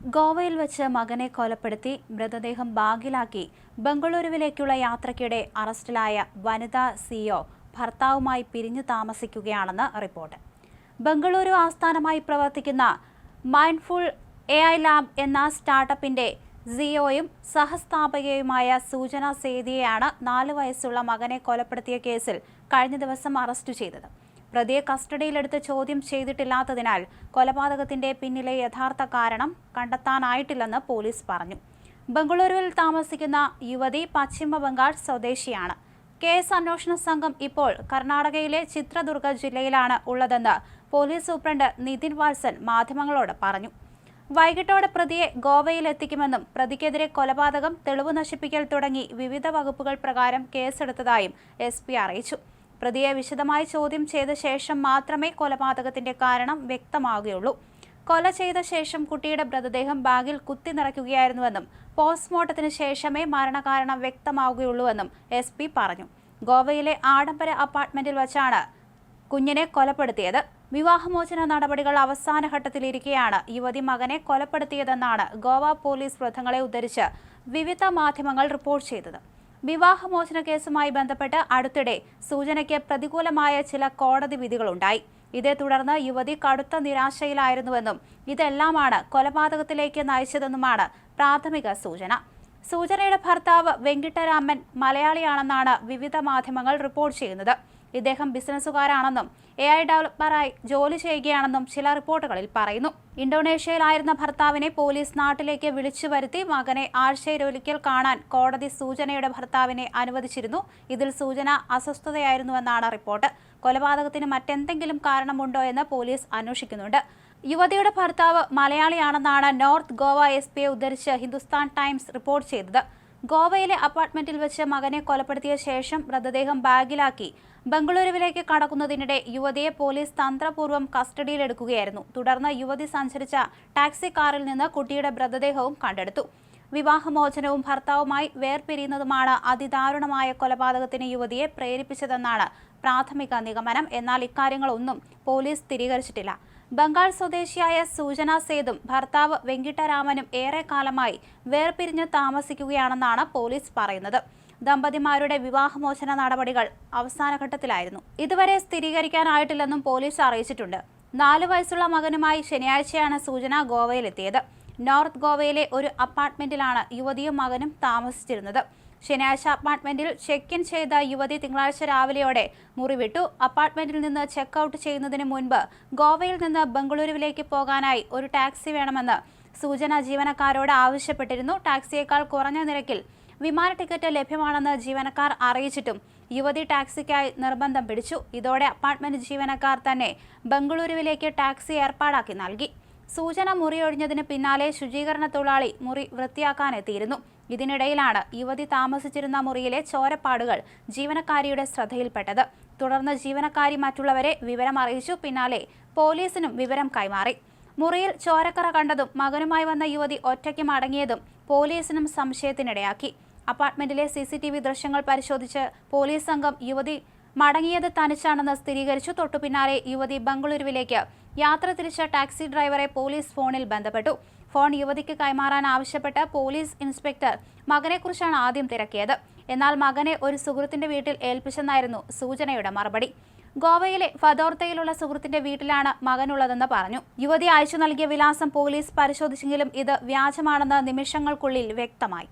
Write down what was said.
ഗോവയിൽ വെച്ച് മകനെ കൊലപ്പെടുത്തി മൃതദേഹം ബാഗിലാക്കി ബംഗളൂരുവിലേക്കുള്ള യാത്രയ്ക്കിടെ അറസ്റ്റിലായ വനിതാ സിഒ ഭർത്താവുമായി പിരിഞ്ഞു താമസിക്കുകയാണെന്ന് റിപ്പോർട്ട്. ബംഗളൂരു ആസ്ഥാനമായി പ്രവർത്തിക്കുന്ന മൈൻഡ്ഫുൾ എ ഐ ലാബ് എന്ന സ്റ്റാർട്ടപ്പിന്റെ സിഒയും സഹസ്ഥാപകയുമായ സൂചന സേതിയെയാണ് നാല് വയസ്സുള്ള മകനെ കൊലപ്പെടുത്തിയ കേസിൽ കഴിഞ്ഞ ദിവസം അറസ്റ്റ് ചെയ്തത്. പ്രതിയെ കസ്റ്റഡിയിലെടുത്ത് ചോദ്യം ചെയ്തിട്ടില്ലാത്തതിനാൽ കൊലപാതകത്തിന്റെ പിന്നിലെ യഥാർത്ഥ കാരണം കണ്ടെത്താനായിട്ടില്ലെന്ന് പോലീസ് പറഞ്ഞു. ബംഗളൂരുവിൽ താമസിക്കുന്ന യുവതി പശ്ചിമ ബംഗാൾ സ്വദേശിയാണ്. കേസ് അന്വേഷണ സംഘം ഇപ്പോൾ കർണാടകയിലെ ചിത്രദുർഗ ജില്ലയിലാണ് ഉള്ളതെന്ന് പോലീസ് സൂപ്രണ്ട് നിതിൻ വാത്സൻ മാധ്യമങ്ങളോട് പറഞ്ഞു. വൈകിട്ടോടെ പ്രതിയെ ഗോവയിൽ എത്തിക്കുമെന്നും പ്രതിക്കെതിരെ കൊലപാതകം തെളിവ് നശിപ്പിക്കൽ തുടങ്ങി വിവിധ വകുപ്പുകൾ പ്രകാരം കേസെടുത്തതായും എസ് അറിയിച്ചു. പ്രതിയെ വിശദമായി ചോദ്യം ചെയ്ത ശേഷം മാത്രമേ കൊലപാതകത്തിന്റെ കാരണം വ്യക്തമാകുകയുള്ളൂ. കൊല ചെയ്ത ശേഷം കുട്ടിയുടെ മൃതദേഹം ബാഗിൽ കുത്തി നിറയ്ക്കുകയായിരുന്നുവെന്നും പോസ്റ്റ്മോർട്ടത്തിന് ശേഷമേ മരണകാരണം വ്യക്തമാവുകയുള്ളൂവെന്നും എസ് പി പറഞ്ഞു. ഗോവയിലെ ആഡംബര അപ്പാർട്ട്മെന്റിൽ വച്ചാണ് കുഞ്ഞിനെ കൊലപ്പെടുത്തിയത്. വിവാഹമോചന നടപടികൾ അവസാന ഘട്ടത്തിലിരിക്കെയാണ് യുവതി മകനെ കൊലപ്പെടുത്തിയതെന്നാണ് ഗോവ പോലീസ് വൃദ്ധങ്ങളെ ഉദ്ധരിച്ച് വിവിധ മാധ്യമങ്ങൾ റിപ്പോർട്ട് ചെയ്തത്. വിവാഹമോചന കേസുമായി ബന്ധപ്പെട്ട് അടുത്തിടെ സൂചനയ്ക്ക് പ്രതികൂലമായ ചില കോടതി വിധികളുണ്ടായി. ഇതേ തുടർന്ന് യുവതി കടുത്ത നിരാശയിലായിരുന്നുവെന്നും ഇതെല്ലാമാണ് കൊലപാതകത്തിലേക്ക് നയിച്ചതെന്നുമാണ് പ്രാഥമിക സൂചന. സൂചനയുടെ ഭർത്താവ് വെങ്കിട്ടരാമൻ മലയാളിയാണെന്നാണ് വിവിധ മാധ്യമങ്ങൾ റിപ്പോർട്ട് ചെയ്യുന്നത്. ഇദ്ദേഹം ബിസിനസ്സുകാരാണെന്നും എ ഐ ഡെവലപ്പറായി ജോലി ചെയ്യുകയാണെന്നും ചില റിപ്പോർട്ടുകളിൽ പറയുന്നു. ഇന്തോനേഷ്യയിലായിരുന്ന ഭർത്താവിനെ പോലീസ് നാട്ടിലേക്ക് വിളിച്ചു വരുത്തി മകനെ ആഴ്ചയിലൊരിക്കൽ കാണാൻ കോടതി സൂചനയുടെ ഭർത്താവിനെ അനുവദിച്ചിരുന്നു. ഇതിൽ സൂചന അസ്വസ്ഥതയായിരുന്നുവെന്നാണ് റിപ്പോർട്ട്. കൊലപാതകത്തിന് മറ്റെന്തെങ്കിലും കാരണമുണ്ടോ എന്ന് പോലീസ് അന്വേഷിക്കുന്നുണ്ട്. യുവതിയുടെ ഭർത്താവ് മലയാളിയാണെന്നാണ് നോർത്ത് ഗോവ എസ് പിയെ ഉദ്ധരിച്ച് ഹിന്ദുസ്ഥാൻ ടൈംസ് റിപ്പോർട്ട് ചെയ്തത്. ഗോവയിലെ അപ്പാർട്ട്മെന്റിൽ വെച്ച് മകനെ കൊലപ്പെടുത്തിയ ശേഷം മൃതദേഹം ബാഗിലാക്കി ബംഗളൂരുവിലേക്ക് കടക്കുന്നതിനിടെ യുവതിയെ പോലീസ് തന്ത്രപൂർവം കസ്റ്റഡിയിലെടുക്കുകയായിരുന്നു. തുടർന്ന് യുവതി സഞ്ചരിച്ച ടാക്സി കാറിൽ നിന്ന് കുട്ടിയുടെ മൃതദേഹവും കണ്ടെടുത്തു. വിവാഹമോചനവും ഭർത്താവുമായി വേർപിരിയുന്നതുമാണ് അതിദാരുണമായ കൊലപാതകത്തിന് യുവതിയെ പ്രേരിപ്പിച്ചതെന്നാണ് പ്രാഥമിക നിഗമനം. എന്നാൽ ഇക്കാര്യങ്ങളൊന്നും പോലീസ് സ്ഥിരീകരിച്ചിട്ടില്ല. ബംഗാൾ സ്വദേശിയായ സൂചന സേതും ഭർത്താവ് വെങ്കിട്ടരാമനും ഏറെക്കാലമായി വേർപിരിഞ്ഞ് താമസിക്കുകയാണെന്നാണ് പോലീസ് പറയുന്നത്. ദമ്പതിമാരുടെ വിവാഹമോചന നടപടികൾ അവസാനഘട്ടത്തിലായിരുന്നു ഇതുവരെ സ്ഥിരീകരിക്കാനായിട്ടില്ലെന്നും പോലീസ് അറിയിച്ചിട്ടുണ്ട്. നാലു വയസ്സുള്ള മകനുമായി ശനിയാഴ്ചയാണ് സൂചന ഗോവയിലെത്തിയത്. നോർത്ത് ഗോവയിലെ ഒരു അപ്പാർട്ട്മെന്റിലാണ് യുവതിയും മകനും താമസിച്ചിരുന്നത്. ശനിയാഴ്ച അപ്പാർട്ട്മെന്റിൽ ചെക്ക് ഇൻ ചെയ്ത യുവതി തിങ്കളാഴ്ച രാവിലെയോടെ മുറിവിട്ടു. അപ്പാർട്ട്മെന്റിൽ നിന്ന് ചെക്ക് ഔട്ട് ചെയ്യുന്നതിന് മുൻപ് ഗോവയിൽ നിന്ന് ബംഗളൂരുവിലേക്ക് പോകാനായി ഒരു ടാക്സി വേണമെന്ന് സൂചന ജീവനക്കാരോട് ആവശ്യപ്പെട്ടിരുന്നു. ടാക്സിയേക്കാൾ കുറഞ്ഞ നിരക്കിൽ വിമാന ടിക്കറ്റ് ലഭ്യമാണെന്ന് ജീവനക്കാർ അറിയിച്ചിട്ടും യുവതി ടാക്സിക്കായി നിർബന്ധം പിടിച്ചു. ഇതോടെ അപ്പാർട്ട്മെന്റ് ജീവനക്കാർ തന്നെ ബംഗളൂരുവിലേക്ക് ടാക്സി ഏർപ്പാടാക്കി നൽകി. സൂചന മുറിയൊഴിഞ്ഞതിന് പിന്നാലെ ശുചീകരണ തൊഴിലാളി മുറി വൃത്തിയാക്കാനെത്തിയിരുന്നു. ഇതിനിടയിലാണ് യുവതി താമസിച്ചിരുന്ന മുറിയിലെ ചോരപ്പാടുകൾ ജീവനക്കാരിയുടെ ശ്രദ്ധയിൽപ്പെട്ടത്. തുടർന്ന് ജീവനക്കാരി മറ്റുള്ളവരെ വിവരം അറിയിച്ചു. പിന്നാലെ പോലീസിനും വിവരം കൈമാറി. മുറിയിൽ ചോരക്കറ കണ്ടതും മകനുമായി വന്ന യുവതി ഒറ്റയ്ക്ക് മടങ്ങിയതും പോലീസിനും സംശയത്തിനിടയാക്കി. അപ്പാർട്ട്മെന്റിലെ സി സി ടി വി ദൃശ്യങ്ങൾ പരിശോധിച്ച് പോലീസ് സംഘം യുവതി മടങ്ങിയത് തനിച്ചാണെന്ന് സ്ഥിരീകരിച്ചു. തൊട്ടുപിന്നാലെ യുവതി ബംഗളൂരുവിലേക്ക് യാത്ര തിരിച്ച ടാക്സി ഡ്രൈവറെ പോലീസ് ഫോണിൽ ബന്ധപ്പെട്ടു. ഫോൺ യുവതിക്ക് കൈമാറാൻ ആവശ്യപ്പെട്ട് പോലീസ് ഇൻസ്പെക്ടർ മകനെക്കുറിച്ചാണ് ആദ്യം തിരക്കിയത്. എന്നാൽ മകനെ ഒരു സുഹൃത്തിന്റെ വീട്ടിൽ ഏൽപ്പിച്ചെന്നായിരുന്നു സൂചനയുടെ മറുപടി. ഗോവയിലെ ഫതോർത്തയിലുള്ള സുഹൃത്തിന്റെ വീട്ടിലാണ് മകനുള്ളതെന്ന് പറഞ്ഞു. യുവതി അയച്ചു നൽകിയ വിലാസം പോലീസ് പരിശോധിച്ചെങ്കിലും ഇത് വ്യാജമാണെന്ന് നിമിഷങ്ങൾക്കുള്ളിൽ വ്യക്തമായി.